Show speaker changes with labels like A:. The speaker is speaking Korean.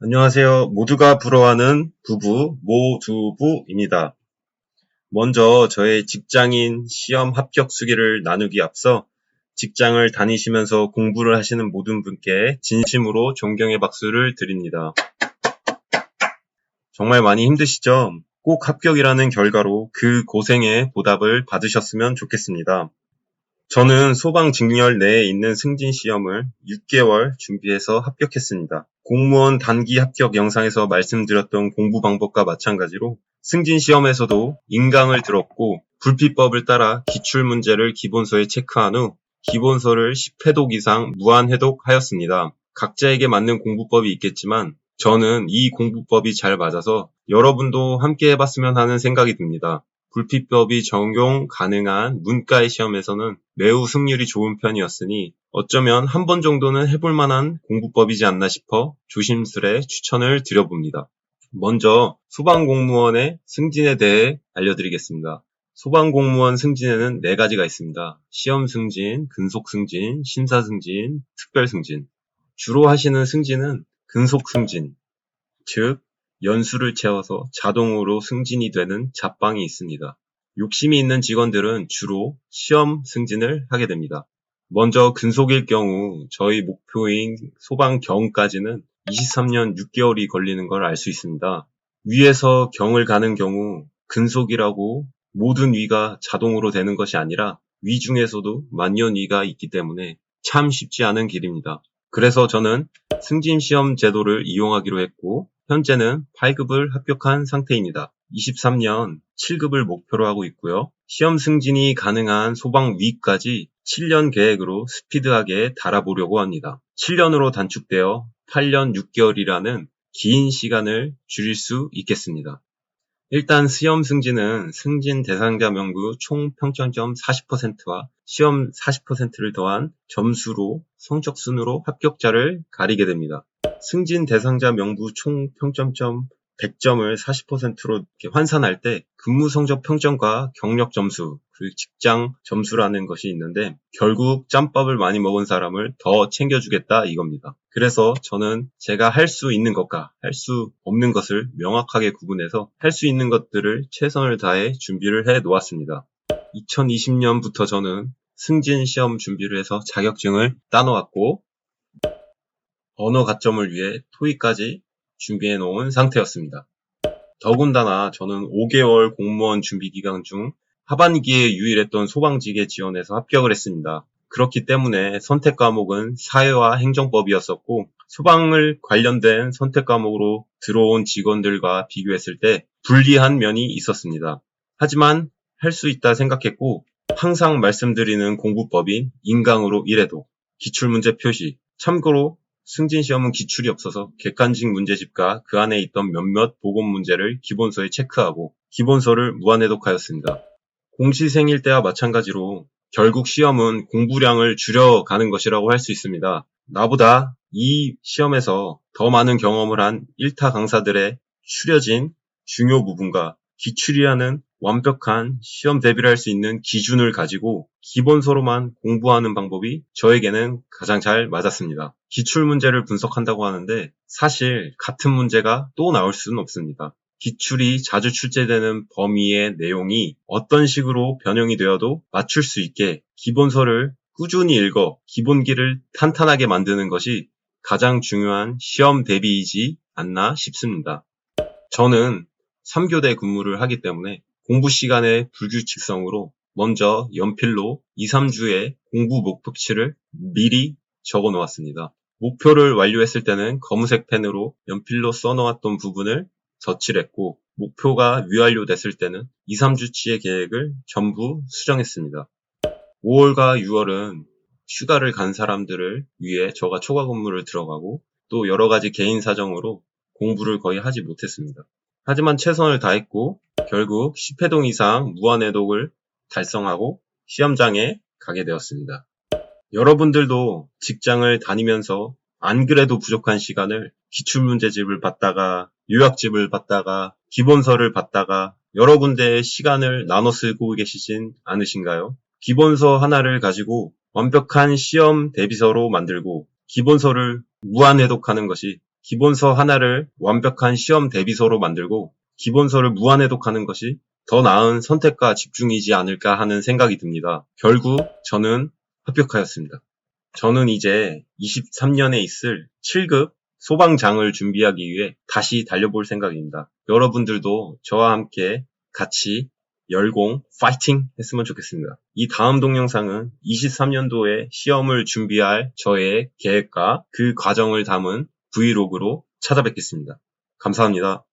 A: 안녕하세요. 모두가 부러워하는 부부 모두부입니다. 먼저 저의 직장인 시험 합격 수기를 나누기 앞서 직장을 다니시면서 공부를 하시는 모든 분께 진심으로 존경의 박수를 드립니다. 정말 많이 힘드시죠? 꼭 합격이라는 결과로 그 고생의 보답을 받으셨으면 좋겠습니다. 저는 소방 직렬 내에 있는 승진 시험을 6개월 준비해서 합격했습니다. 공무원 단기 합격 영상에서 말씀드렸던 공부 방법과 마찬가지로 승진 시험에서도 인강을 들었고 불피법을 따라 기출 문제를 기본서에 체크한 후 기본서를 10회독 이상 무한 회독하였습니다. 각자에게 맞는 공부법이 있겠지만 저는 이 공부법이 잘 맞아서 여러분도 함께 해봤으면 하는 생각이 듭니다. 불피법이 적용 가능한 문과의 시험에서는 매우 승률이 좋은 편이었으니 어쩌면 한 번 정도는 해볼 만한 공부법이지 않나 싶어 조심스레 추천을 드려봅니다. 먼저 소방공무원의 승진에 대해 알려드리겠습니다. 소방공무원 승진에는 네 가지가 있습니다. 시험 승진, 근속 승진, 심사 승진, 특별 승진. 주로 하시는 승진은 근속 승진, 즉 연수를 채워서 자동으로 승진이 되는 잡방이 있습니다. 욕심이 있는 직원들은 주로 시험 승진을 하게 됩니다. 먼저 근속일 경우 저희 목표인 소방 경까지는 23년 6개월이 걸리는 걸 알 수 있습니다. 위에서 경을 가는 경우 근속이라고 모든 위가 자동으로 되는 것이 아니라 위 중에서도 만년 위가 있기 때문에 참 쉽지 않은 길입니다. 그래서 저는 승진 시험 제도를 이용하기로 했고 현재는 8급을 합격한 상태입니다. 23년 7급을 목표로 하고 있고요. 시험 승진이 가능한 소방 위까지 7년 계획으로 스피드하게 달아보려고 합니다. 7년으로 단축되어 8년 6개월이라는 긴 시간을 줄일 수 있겠습니다. 일단 시험 승진은 승진 대상자 명부 총 평점점 40%와 시험 40%를 더한 점수로 성적 순으로 합격자를 가리게 됩니다. 승진 대상자 명부 총 평점점 100점을 40%로 환산할 때 근무 성적 평점과 경력 점수, 그리고 직장 점수라는 것이 있는데 결국 짬밥을 많이 먹은 사람을 더 챙겨주겠다 이겁니다. 그래서 저는 제가 할 수 있는 것과 할 수 없는 것을 명확하게 구분해서 할 수 있는 것들을 최선을 다해 준비를 해 놓았습니다. 2020년부터 저는 승진 시험 준비를 해서 자격증을 따놓았고 언어 가점을 위해 토익까지 준비해 놓은 상태였습니다. 더군다나 저는 5개월 공무원 준비 기간 중 하반기에 유일했던 소방직에 지원해서 합격을 했습니다. 그렇기 때문에 선택 과목은 사회와 행정법이었었고 소방을 관련된 선택 과목으로 들어온 직원들과 비교했을 때 불리한 면이 있었습니다. 하지만 할 수 있다 생각했고 항상 말씀드리는 공부법인 인강으로 일해도 기출문제 표시 참고로 승진 시험은 기출이 없어서 객관식 문제집과 그 안에 있던 몇몇 보건 문제를 기본서에 체크하고 기본서를 무한해독하였습니다. 공시생일 때와 마찬가지로 결국 시험은 공부량을 줄여가는 것이라고 할 수 있습니다. 나보다 이 시험에서 더 많은 경험을 한 1타 강사들의 추려진 중요 부분과 기출이라는 완벽한 시험 대비를 할 수 있는 기준을 가지고 기본서로만 공부하는 방법이 저에게는 가장 잘 맞았습니다. 기출 문제를 분석한다고 하는데 사실 같은 문제가 또 나올 수는 없습니다. 기출이 자주 출제되는 범위의 내용이 어떤 식으로 변형이 되어도 맞출 수 있게 기본서를 꾸준히 읽어 기본기를 탄탄하게 만드는 것이 가장 중요한 시험 대비이지 않나 싶습니다. 저는 3교대 근무를 하기 때문에 공부 시간의 불규칙성으로 먼저 연필로 2, 3주의 공부 목표치를 미리 적어 놓았습니다. 목표를 완료했을 때는 검은색 펜으로 연필로 써 놓았던 부분을 덧칠했고 목표가 미완료됐을 때는 2, 3주치의 계획을 전부 수정했습니다. 5월과 6월은 휴가를 간 사람들을 위해 저가 초과 근무를 들어가고 또 여러 가지 개인 사정으로 공부를 거의 하지 못했습니다. 하지만 최선을 다했고 결국 10회동 이상 무한해독을 달성하고 시험장에 가게 되었습니다. 여러분들도 직장을 다니면서 안 그래도 부족한 시간을 기출문제집을 받다가 요약집을 받다가 기본서를 받다가 여러 군데의 시간을 나눠 쓰고 계시진 않으신가요? 기본서 하나를 가지고 완벽한 시험 대비서로 만들고 기본서를 무한 해독하는 것이 기본서 하나를 완벽한 시험 대비서로 만들고 기본서를 무한 해독하는 것이 더 나은 선택과 집중이지 않을까 하는 생각이 듭니다. 결국 저는 합격하였습니다. 저는 이제 23년에 있을 7급 소방장을 준비하기 위해 다시 달려볼 생각입니다. 여러분들도 저와 함께 같이 열공 파이팅 했으면 좋겠습니다. 이 다음 동영상은 23년도에 시험을 준비할 저의 계획과 그 과정을 담은 브이로그로 찾아뵙겠습니다. 감사합니다.